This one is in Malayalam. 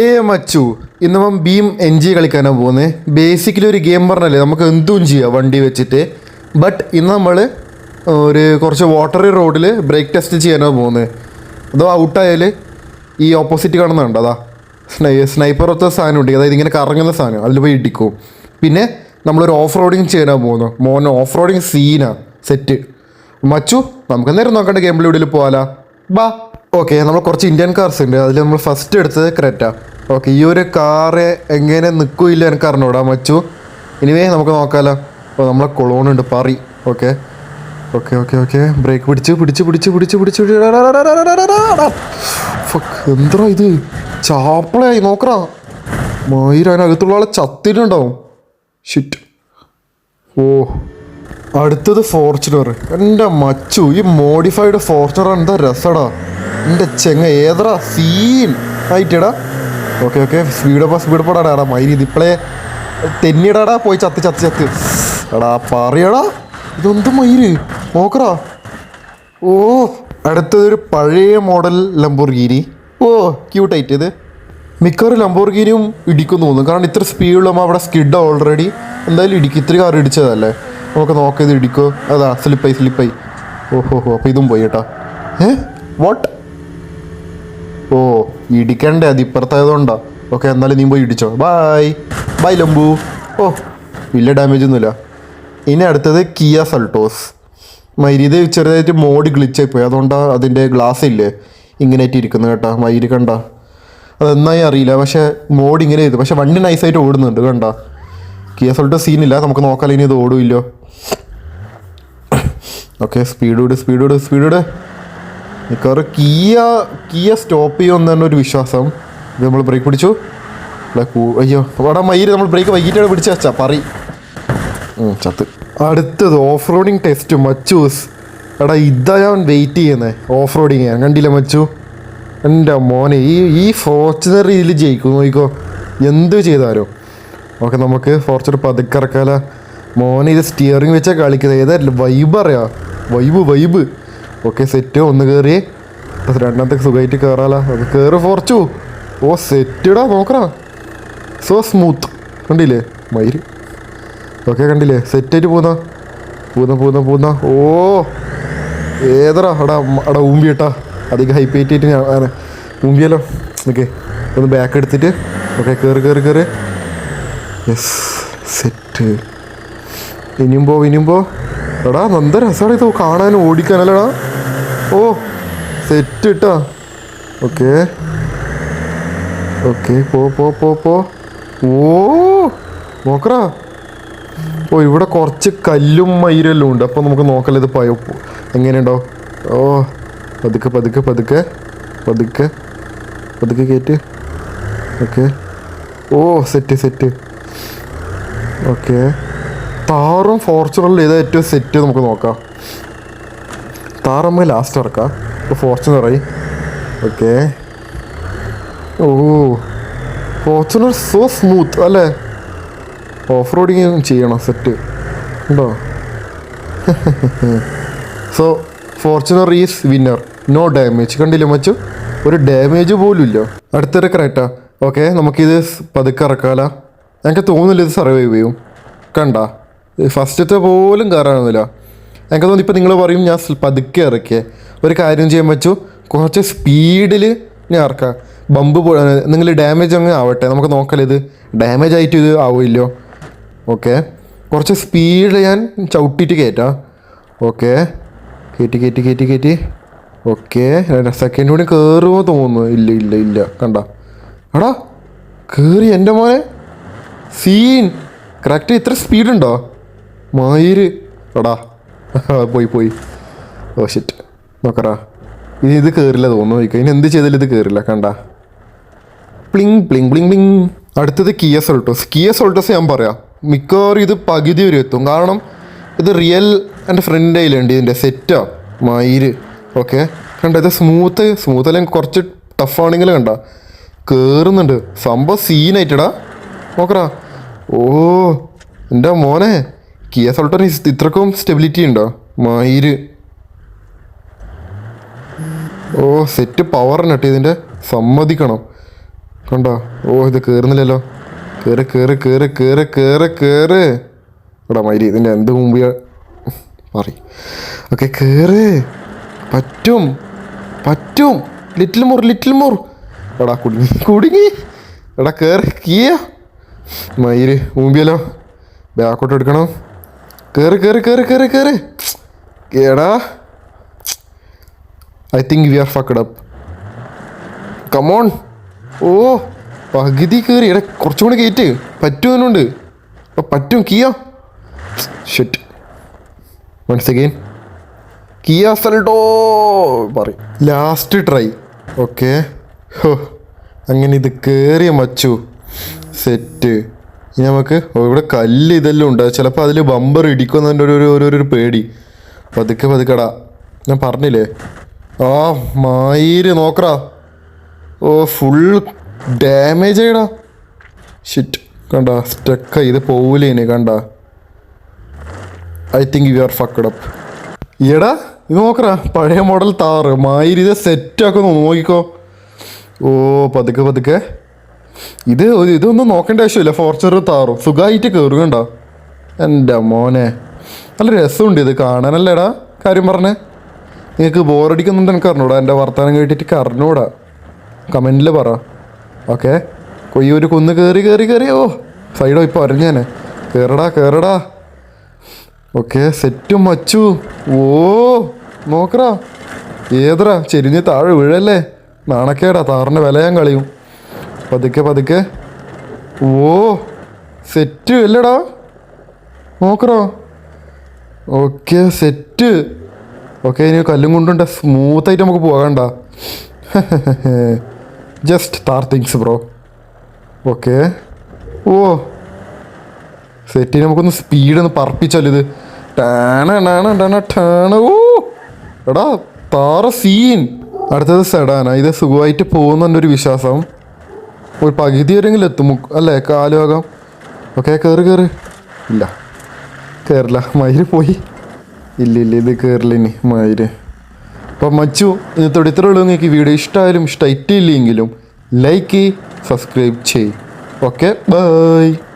ഏ മച്ചു. ഇന്ന് നമ്മൾ ബീം എൻ ജി കളിക്കാനാണ് പോകുന്നത് ബേസിക്കലി ഒരു ഗെയിം പറഞ്ഞല്ലേ നമുക്ക് എന്തും ചെയ്യാം വണ്ടി വെച്ചിട്ട്. ബട്ട് ഇന്ന് നമ്മൾ ഒരു കുറച്ച് വാട്ടറി റോഡിൽ ബ്രേക്ക് ടെസ്റ്റ് ചെയ്യാനാണ് പോകുന്നത് അതോ ഔട്ടായാൽ ഈ ഓപ്പോസിറ്റ് കാണുന്നുണ്ട് അതാ. സ്നൈ സ്നൈപ്പർ ഒത്ത സാധനം ഉണ്ട് അതായത് ഇങ്ങനെ കറങ്ങുന്ന സാധനം. അതിൽ പോയി ഇടിക്കും. പിന്നെ നമ്മളൊരു ഓഫ് റോഡിങ് ചെയ്യാനാണ് പോകുന്നത് മോൻ ഓഫ് റോഡിങ് സീനാണ് സെറ്റ് മച്ചു നമുക്ക് നേരം നോക്കേണ്ട ഗെയിം ഇവിടെ പോകാലാ ബാ. ഓക്കെ നമ്മൾ കുറച്ച് ഇന്ത്യൻ കാർസ് ഉണ്ട് അതിൽ നമ്മൾ ഫസ്റ്റ് എടുത്തത് ക്രെറ്റ ഓക്കെ ഈ ഒരു കാറ് എങ്ങനെ നിൽക്കില്ല എനിക്ക് അറിഞ്ഞൂടാ മച്ചു. ഇനിവേ നമുക്ക് നോക്കാലോ. അപ്പോൾ നമ്മളെ കൊളോണുണ്ട് പറി. Okay okay okay okay brake പിടിച്ച് പിടിച്ച് പിടിച്ച് പിടിച്ച് പിടിച്ച് എന്തോ ഇത്? ചാപ്പിളായി നോക്കറാ മയിര് അതിനകത്തുള്ള ആളെ ചത്തിട്ടുണ്ടാവും. ഷിറ്റ് ഓ അടുത്തത് ഫോർച്ചുനർ എന്റെ മച്ചു ഈ മോഡിഫൈഡ് ഫോർച്ചുനർ എന്താ രസടാ. എന്റെ ചെങ്ങ ഏതറ സീൻ ആയിട്ടടാ. ഓക്കെ ഓക്കെ സ്പീഡപ്പാ സ്പീഡ് പോടാടാ മൈരി ഇതിപ്പളേ തെന്നിടാടാ പോയി ചത്ത് ചത്ത് ചത്ത്. എടാ പറയടാ. ഇതെന്ത് മയിര് നോക്കടാ ഓ അടുത്തതൊരു പഴയ മോഡൽ ലംബോർഗീനി ഓ ക്യൂട്ടായിട്ട് ഇത്. മിക്കവാറും ലംബോർഗീനിയും ഇടിക്കും തോന്നുന്നു. കാരണം ഇത്ര സ്പീഡിലും അവിടെ സ്കിഡ് ഓൾറെഡി എന്തായാലും ഇടിക്കും. ഇത്ര കാർ ഇടിച്ചതല്ലേ? നമുക്ക് നോക്കാം ഇത് ഇടിക്കോ. അതാ സ്ലിപ്പായി സ്ലിപ്പായി ഓഹോ ഹോ അപ്പോൾ ഇതും പോയി കേട്ടോ. ഏ? വാട്ട് ഓ ഇടിക്കണ്ടേ? അത് ഇപ്പുറത്തായതുകൊണ്ടാ. ഓക്കെ എന്നാലും നീ പോയി ഇടിച്ചോ. Bye bye Lambu. ഓ വലിയ ഡാമേജ് ഒന്നുമില്ല. ഇനി അടുത്തത് കിയ സൾട്ടോസ്. മൈരി ഇത് ചെറുതായിട്ട് മോഡ് ഗ്ലിച്ചായി പോയി അതുകൊണ്ടാണ് അതിന്റെ ഗ്ലാസ് ഇല്ലേ? ഇങ്ങനെയായിട്ട് ഇരിക്കുന്നത് കേട്ടോ. മൈരി കണ്ട. അതെന്നായി അറിയില്ല. പക്ഷേ മോഡ് ഇങ്ങനെ ചെയ്തു. പക്ഷേ വണ്ടി നൈസായിട്ട് ഓടുന്നുണ്ട് കണ്ട. കിയ സൾട്ടോസ് സീനില്ല നമുക്ക് നോക്കാം ഇനി ഇത് ഓടുമില്ലോ ഓക്കെ സ്പീഡ് വിട് സ്പീഡ് വിട് സ്പീഡ് വിട് മിക്കവാറും കിയ കിയ സ്റ്റോപ്പ് ചെയ്യുമെന്ന് തന്നെ ഒരു വിശ്വാസം. നമ്മൾ ബ്രേക്ക് പിടിച്ചു. അയ്യോ അവിടെ മയിൽ നമ്മൾ ബ്രേക്ക് വൈകിട്ടാണ് പിടിച്ച ചപ്പറി ചത്ത്. അടുത്തത് ഓഫ് റോഡിങ് ടെസ്റ്റ് മച്ചൂസ്. എടാ ഇതാ ഞാൻ വെയിറ്റ് ചെയ്യുന്നത് ഓഫ് റോഡിങ് ഞാൻ കണ്ടില്ല മച്ചു? എന്റെ മോനെ ഈ ഈ ഫോർച്ചുനർ ഇതിൽ ജയിക്കും നോക്കിക്കോ. എന്ത് ചെയ്താലോ. ഓക്കെ നമുക്ക് ഫോർച്ചർ പതുക്കിറക്കാല മോനെ ഇത് സ്റ്റിയറിംഗ് വെച്ചാൽ കളിക്കുന്നത്. ഏതായാലും വൈബ് അറിയാം? വൈബ് വൈബ് ഓക്കെ സെറ്റ് ഒന്ന് കയറി രണ്ടാമത്തെ സുഖമായിട്ട് കയറാലോ അത് കയറി ഫോർച്ചു. ഓ സെറ്റിടാ നോക്കണ സോ സ്മൂത്ത് കണ്ടില്ലേ? മയിര് ഓക്കെ കണ്ടില്ലേ? സെറ്റായിട്ട് പോന്ന. പൂന്ന പൂന്ന പൂന്ന. ഓ ഏതടാ? അടാ അടാ ഊമ്പി കേട്ടാ. അധികം ഹൈപ്പ് ആയിട്ട് ഞാൻ ഊമ്പിയല്ലോ. ഓക്കെ ഒന്ന് ബാക്ക് എടുത്തിട്ട്. ഓക്കെ കയറി കയറി കയറി യെസ് സെറ്റ് ഇനിയും പോ ഇനിയും പോ. എടാ നന്ദ രസമാണ് ഇത്. കാണാനും ഓടിക്കാനല്ലടാ. ഓ സെറ്റ് കിട്ടോ ഓക്കെ. ഓക്കെ പോ പോ പോ പോ. ഓ നോക്കറാ ഓ ഇവിടെ കുറച്ച് കല്ലും മയിരെല്ലാം ഉണ്ട്. അപ്പോൾ നമുക്ക് നോക്കല്ലേ ഇത് പയ എങ്ങനെയുണ്ടോ? ഓ പതുക്കെ പതുക്കെ പതുക്കെ. പതുക്കെ. പതുക്കെ കയറ്റ് ഓക്കെ. ഓ സെറ്റ് സെറ്റ്. ഓക്കെ. താറും ഫോർച്ചുണറിൽ ഏതാ ഏറ്റവും സെറ്റ് നമുക്ക് നോക്കാം. താറ് നമുക്ക് ലാസ്റ്റ് ഇറക്കാം ഇപ്പോൾ ഫോർച്ചുണറായി ഓക്കെ ഓ. ഫോർച്യൂണർ സോ സ്മൂത്ത് അല്ലേ? ഓഫ് റോഡിങ് ചെയ്യണം സെറ്റ് ഉണ്ടോ? So Fortuner is winner no damage കണ്ടില്ല മച്ചു? ഒരു ഡാമേജ് പോലും ഇല്ല. അടുത്തൊരു കറക്റ്റാ ഓക്കെ നമുക്കിത് പതുക്കെ ഇറക്കാല. എനിക്ക് തോന്നുന്നില്ല ഇത് സർവൈവ് ചെയ്യും. കണ്ട. ഫസ്റ്റത്തെ പോലും കയറാനൊന്നുമില്ല. എനിക്ക് തോന്നുന്നു ഇപ്പം നിങ്ങൾ പറയും ഞാൻ പതുക്കെ ഇറക്കിയേ. ഒരു കാര്യം ചെയ്യാൻ വെച്ചു കുറച്ച് സ്പീഡിൽ ഞാൻ ഇറക്കാം. ബമ്പ് നിങ്ങൾ ഡാമേജ് അങ്ങ് ആവട്ടെ. നമുക്ക് നോക്കല്ലേ ഇത് ഡാമേജ് ആയിട്ട് ഇത് ആവില്ലോ ഓക്കെ. കുറച്ച് സ്പീഡിൽ ഞാൻ ചവിട്ടിയിട്ട് കയറ്റാം ഓക്കെ. കയറ്റി കയറ്റി കയറ്റി കയറ്റി ഓക്കെ. സെക്കൻഡ് കൂടി കയറുമോ തോന്നുന്നു. ഇല്ല ഇല്ല ഇല്ല. കണ്ട. എടാ കയറി എന്റെ മോനെ. സീൻ. കറക്റ്റ് ഇത്ര സ്പീഡുണ്ടോ? മയിര്. എടാ. പോയി പോയി. ഓ ഷിറ്റ് നോക്കറാ ഇനി ഇത് കയറില്ല തോന്നുന്നു നോക്കുക ഇനി എന്ത് ചെയ്താലും ഇത് കയറില്ല കണ്ട. പ്ലിങ് പ്ലിങ് പ്ലിങ് പ്ലിങ്. അടുത്തത് കിയ സോൾട്ടോസ്. കിയ സോൾട്ടോസ് ഞാൻ പറയാം. മിക്കവാറും ഇത് പകുതി വരെ എത്തും. കാരണം ഇത് റിയൽ എന്റെ ഫ്രണ്ട് കയ്യിലുണ്ട് ഇതിന്റെ സെറ്റാ മയിര് ഓക്കെ. കണ്ട ഇത് സ്മൂത്ത് സ്മൂത്ത് അല്ലെങ്കിൽ കുറച്ച് ടഫാണെങ്കിൽ കണ്ട. കയറുന്നുണ്ട് സംഭവം സീനായിട്ടടാ നോക്കറാ ഓ എന്റെ മോനെ. കിയ സോൾട്ടോന് ഇത്രക്കും സ്റ്റെബിലിറ്റി ഉണ്ടോ? മയിര് ഓ സെറ്റ് പവർ നട്ട് ഇതിന്റെ സമ്മതിക്കണം. കണ്ടോ? ഓ ഇത് കയറുന്നില്ലല്ലോ കയറി കയറി കയറി കയറി കയറി കയറി എടാ മൈരി ഇതിന്റെ എന്ത് മുമ്പ് പറയും. ഓക്കെ കയറ് പറ്റും. പറ്റും. Little more little more. എടാ കുടുങ്ങി കുടുങ്ങി. എടാ കയറി കീയ. മയിര് മുമ്പിയല്ലോ. ബാക്കോട്ട് എടുക്കണം. കയറി കയറി കയറി കയറി കയറി കേടാ I think we are fucked up come on ഓ പകുതി കയറി എടാ കുറച്ചും കൂടി കയറ്റ് പറ്റുമെന്നുണ്ട് അപ്പം പറ്റും. Kia. Shit once again Kia സൽഡോ പറയും. ലാസ്റ്റ് ട്രൈ ഓക്കെ ഹോ. അങ്ങനെ ഇത് കയറിയ മച്ചു. സെറ്റ് ഇനി നമുക്ക് ഇവിടെ കല്ല് ഇതെല്ലാം ഉണ്ട്. ചിലപ്പോൾ അതിൽ ബമ്പർ ഇടിക്കുന്നതിന്റെ ഒരു ഒരു- ഒരു പേടി. പതുക്കെ പതുക്കടാ. ഞാൻ പറഞ്ഞില്ലേ? ആ മായിര് നോക്കടാ. ഓ ഫുൾ ഡാമേജ് ആയിടാ. ഷിറ്റ് കണ്ട സ്റ്റക്ക് ഇത് പോവില്ലേന് കണ്ട. I think you are fucked up എടാ ഇത് നോക്കടാ. പഴയ മോഡൽ താറ് മായിരി ഇത് സെറ്റ് ആക്കുന്നു നോക്കിക്കോ. ഓ പതുക്കെ പതുക്കെ. ഇത് ഇതൊന്നും നോക്കേണ്ട ആവശ്യമില്ല. ഫോർച്ചർ താറും. സുഖമായിട്ട് കയറുകണ്ട എന്റെ മോനെ. നല്ല രസമുണ്ട് ഇത് കാണാനല്ലേടാ? കാര്യം പറഞ്ഞേ. നിങ്ങൾക്ക് ബോറടിക്കുന്നുണ്ട് എനിക്ക് അറിഞ്ഞൂടാ എന്റെ വർത്തമാനം കേട്ടിട്ട് അറിഞ്ഞൂടാ കമന്റിൽ പറ. ഓക്കെ. കൊയ്യൊരു കുന്ന് കയറി കയറി കയറി ഓ സൈഡോ ഇപ്പോൾ അറിഞ്ഞേനെ കയറടാ കയറടാ ഓക്കെ സെറ്റും മച്ചു ഓ നോക്കടാ. ഏതറാ ചെരിഞ്ഞ് താഴെ വീഴല്ലേ? നാണക്കേടാ താറിന്റെ വില ഞാൻ കളിയും. പതുക്കെ പതുക്കെ. ഓ സെറ്റ് അല്ലടാ നോക്കടോ. ഓക്കെ സെറ്റ് ഓക്കെ ഇനി കല്ലും കൊണ്ടുണ്ട സ്മൂത്തായിട്ട് നമുക്ക് പോകണ്ട just Thar things bro okay. ഓ സെറ്റിന് നമുക്കൊന്ന് സ്പീഡ് ഒന്ന് പറപ്പിച്ചാലോ ഇത്. ടാണ ഓ എടാ താറ സീൻ അടുത്തത് സെഡാന ഇത് സുഖമായിട്ട് പോകുന്നുണ്ട് ഒരു വിശ്വാസം. ഒരു പകുതി വരെങ്കിലും എത്തും. അല്ലേ? കാലുഭാഗം ഓക്കെ കയറി കയറി ഇല്ല. കയറില്ല മയിര് പോയി. ഇല്ല ഇല്ല ഇത് കയറില്ല ഇനി മയിര് അപ്പം മച്ചു ഇന്നത്തോടെ ഇത്ര ഉള്ളൂ. നിങ്ങൾക്ക് ഈ വീഡിയോ ഇഷ്ടമായാലും ഇഷ്ടമായിട്ടില്ലെങ്കിലും ലൈക്ക് സബ്സ്ക്രൈബ് ചെയ്യും. Okay bye.